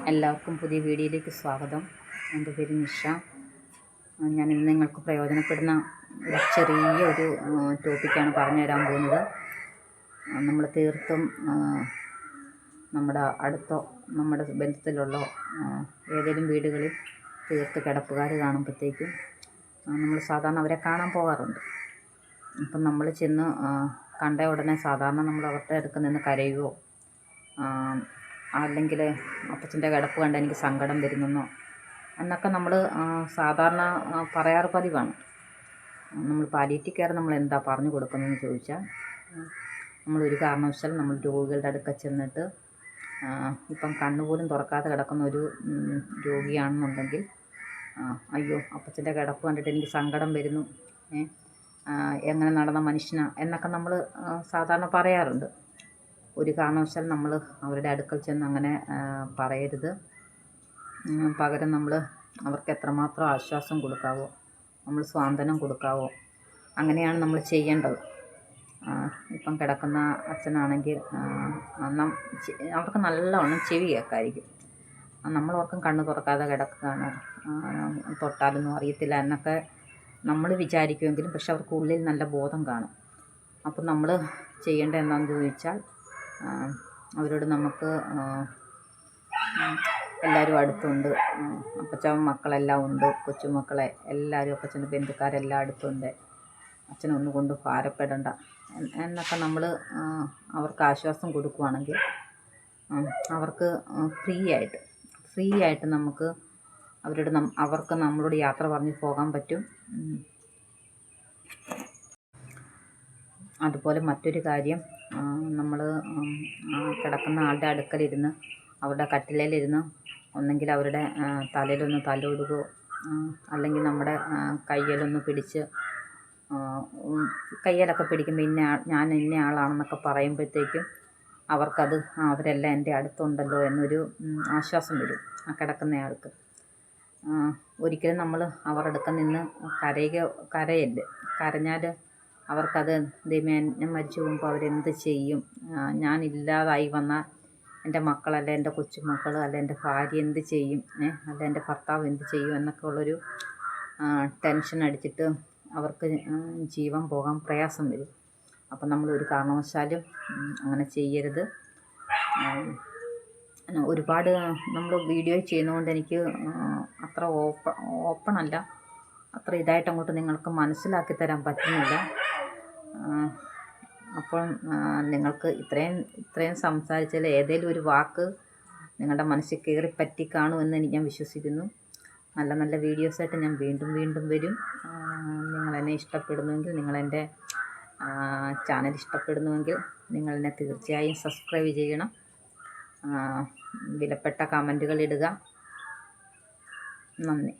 എല്ലാവർക്കും പുതിയ വീഡിയോയിലേക്ക് സ്വാഗതം. എന്റെ പേര് നിഷ. ഞാൻ ഇന്ന് നിങ്ങൾക്ക് പ്രയോജനപ്പെടുന്ന ഒരു ചെറിയ ഒരു ടോപ്പിക്കാണ് പറഞ്ഞു തരാൻ പോകുന്നത്. നമ്മൾ തീർത്തും നമ്മുടെ അടുത്തോ നമ്മുടെ ബന്ധത്തിലുള്ളോ ഏതെങ്കിലും വീടുകളിൽ തീർത്ത് കിടപ്പുകാർ കാണുമ്പോഴത്തേക്കും നമ്മൾ സാധാരണ അവരെ കാണാൻ പോകാറുണ്ട്. അപ്പം നമ്മൾ ചെന്ന് കണ്ട ഉടനെ സാധാരണ നമ്മൾ അവരുടെ അടുത്ത് നിന്ന് കരയുകയോ അല്ലെങ്കിൽ അപ്പച്ചന്റെ കിടപ്പ് കണ്ട് എനിക്ക് സങ്കടം വരുന്നെന്നോ? എന്നൊക്കെ നമ്മൾ സാധാരണ പറയാറ് പതിവാണ്. നമ്മൾ പാലിയേറ്റീവ് കെയർ നമ്മൾ എന്താ പറഞ്ഞു കൊടുക്കുന്നതെന്ന് ചോദിച്ചാൽ നമ്മളൊരു കാരണവശാലും നമ്മൾ രോഗികളുടെ അടുക്ക ചെന്നിട്ട് ഇപ്പം കണ്ണുപോലും തുറക്കാതെ കിടക്കുന്ന ഒരു രോഗിയാണെന്നുണ്ടെങ്കിൽ അയ്യോ അപ്പച്ചന്റെ കിടപ്പ് കണ്ടിട്ട് എനിക്ക് സങ്കടം വരുന്നു എങ്ങനെ നടന്ന മനുഷ്യനാണ് എന്നൊക്കെ നമ്മൾ സാധാരണ പറയാറുണ്ട്. ഒരു കാരണവശാൽ നമ്മൾ അവരുടെ അടുക്കൽ ചെന്ന് അങ്ങനെ പറയരുത്. പകരം നമ്മൾ അവർക്ക് എത്രമാത്രം ആശ്വാസം കൊടുക്കാവോ നമ്മൾ സ്വാന്തനം കൊടുക്കാവോ അങ്ങനെയാണ് നമ്മൾ ചെയ്യേണ്ടത്. ഇപ്പം കിടക്കുന്ന അച്ഛനാണെങ്കിൽ അവർക്ക് നല്ലവണ്ണം ചെവി കേൾക്കായിരിക്കും. നമ്മളോർക്കും കണ്ണ് തുറക്കാതെ കിടക്കുകയാണ്. തൊട്ടാലൊന്നും അറിയത്തില്ല എന്നൊക്കെ നമ്മൾ വിചാരിക്കുമെങ്കിലും പക്ഷെ അവർക്ക് ഉള്ളിൽ നല്ല ബോധം കാണും. അപ്പം നമ്മൾ ചെയ്യേണ്ടത് എന്താണെന്ന് ചോദിച്ചാൽ അവരോട് നമുക്ക് എല്ലാവരും അടുത്തുണ്ട്. അപ്പച്ചൻ മക്കളെല്ലാം ഉണ്ട് കൊച്ചുമക്കളെ എല്ലാവരും അപ്പച്ചന്റെ ബന്ധുക്കാരെല്ലാം അടുത്തുണ്ട്. അച്ഛനൊന്നും കൊണ്ട് ഭാരപ്പെടണ്ട. എന്നൊക്കെ നമ്മൾ അവർക്ക് ആശ്വാസം കൊടുക്കുവാണെങ്കിൽ അവർക്ക് ഫ്രീ ആയിട്ട് ഫ്രീ ആയിട്ട് നമുക്ക് അവരോട് അവർക്ക് നമ്മളോട് യാത്ര പറഞ്ഞ് പോകാൻ പറ്റും. അതുപോലെ മറ്റൊരു കാര്യം നമ്മൾ കിടക്കുന്ന ആളുടെ അടുക്കലിരുന്ന് അവരുടെ കട്ടിലേലിരുന്ന് ഒന്നെങ്കിൽ അവരുടെ തലയിലൊന്ന് തലോടുകയോ അല്ലെങ്കിൽ നമ്മുടെ കയ്യിലൊന്ന് പിടിച്ച് കയ്യിലൊക്കെ പിടിക്കുമ്പോൾ ഇന്ന ഞാൻ ഇന്ന ആളാണെന്നൊക്കെ പറയുമ്പോഴത്തേക്കും അവർക്കത് അവരല്ല എന്റെ അടുത്തുണ്ടല്ലോ എന്നൊരു ആശ്വാസം വരും ആ കിടക്കുന്നയാൾക്ക് ഒരിക്കലും നമ്മൾ അവരുടെ നിന്ന് കരയുക കരയരുത് കരഞ്ഞാൽ അവർക്കത് ദൈവമേ ഞാൻ മരിച്ചു പോകുമ്പോൾ അവരെന്ത് ചെയ്യും? ഞാനില്ലാതായി വന്നാൽ എന്റെ മക്കളല്ല എന്റെ കൊച്ചുമക്കൾ അല്ല എന്റെ ഭാര്യ എന്ത് ചെയ്യും? അല്ല എന്റെ ഭർത്താവ് എന്ത് ചെയ്യും? എന്നൊക്കെ ഉള്ളൊരു ടെൻഷൻ അടിച്ചിട്ട് അവർക്ക് ജീവൻ പോകാൻ പ്രയാസം വരും. അപ്പം നമ്മൾ ഒരു കാരണവശാലും അങ്ങനെ ചെയ്യരുത്. ഒരുപാട് നമ്മൾ വീഡിയോ ചെയ്യുന്നതുകൊണ്ട് എനിക്ക് അത്ര ഓപ്പ ഓപ്പൺ അല്ല അത്ര ഇതായിട്ട് അങ്ങോട്ട് നിങ്ങൾക്ക് മനസ്സിലാക്കി തരാൻ പറ്റുന്നില്ല. അപ്പം നിങ്ങൾക്ക് ഇത്രയും ഇത്രയും സംസാരിച്ചാൽ ഏതെങ്കിലും ഒരു വാക്ക് നിങ്ങളുടെ മനസ്സിൽ കയറി പറ്റി കാണുമെന്ന് എനിക്ക് ഞാൻ വിശ്വസിക്കുന്നു. നല്ല നല്ല വീഡിയോസായിട്ട് ഞാൻ വീണ്ടും വീണ്ടും വരും. നിങ്ങളെന്നെ ഇഷ്ടപ്പെടുന്നുവെങ്കിൽ നിങ്ങളെന്റെ ചാനൽ ഇഷ്ടപ്പെടുന്നുവെങ്കിൽ നിങ്ങളെന്നെ തീർച്ചയായും സബ്സ്ക്രൈബ് ചെയ്യണം. വിലപ്പെട്ട കമന്റുകൾ ഇടുക. നന്ദി.